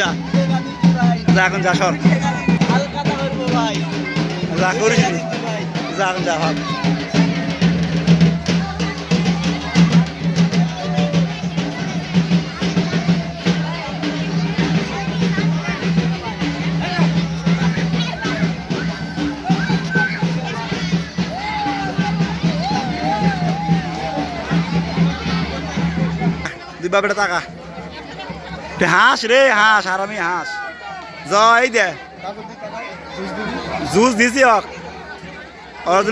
যা। এখন যা সর। যা করিস যা এখন যা ভাব। বাপেটা টাকা। তুই হাঁস রে, হাঁস আর আমি হাঁস। জয় দে। জুস দিছি অক ওর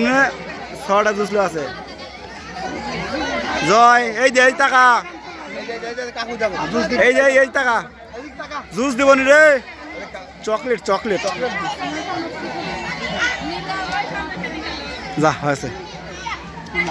ছটা জুস লো আছে। জয়, এই দে, এই টাকা। এই যে এই টাকা। জুস দিব নি রে। Chocolate chocolate. যা, হয়েছে।